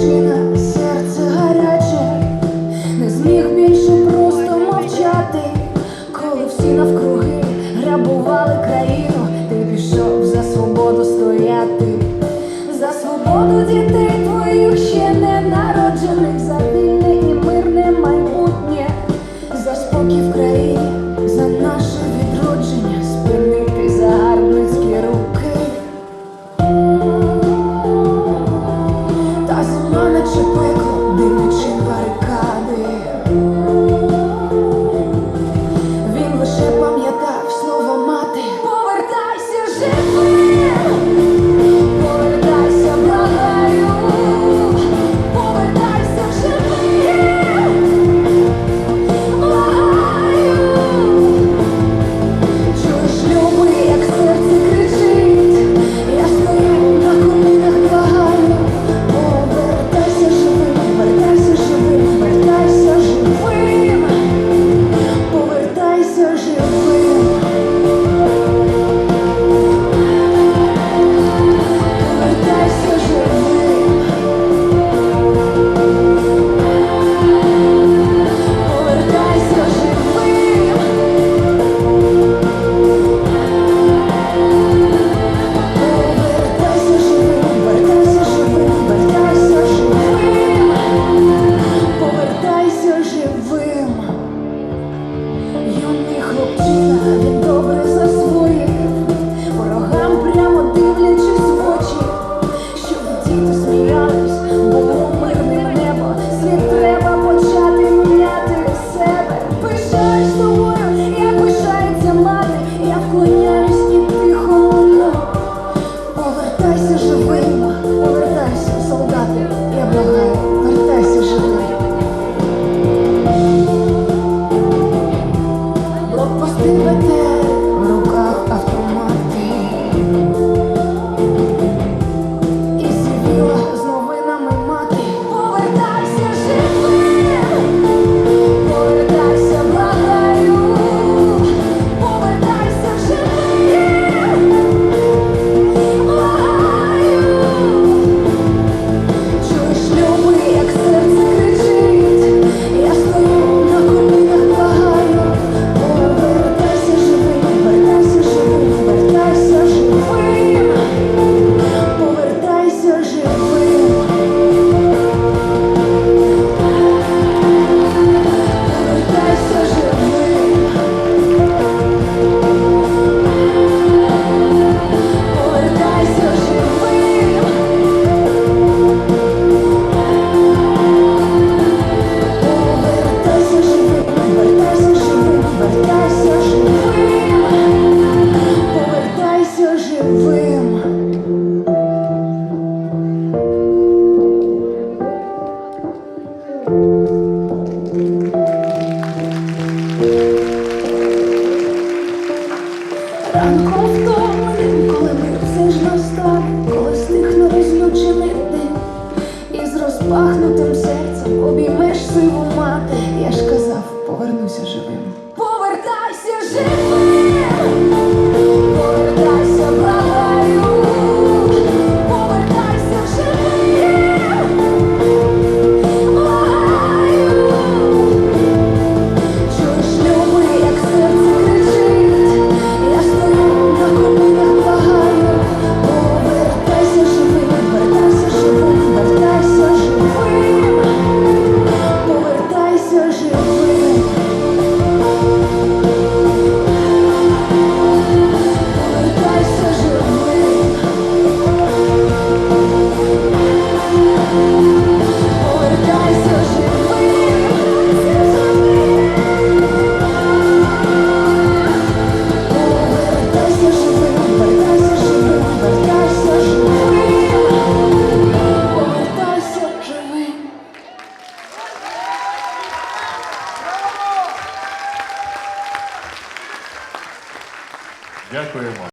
машина, серце гаряче, не зміг більше просто мовчати, коли всі навкруги грабували країну, ти пішов за свободу стояти, за свободу дітей. Дякуємо.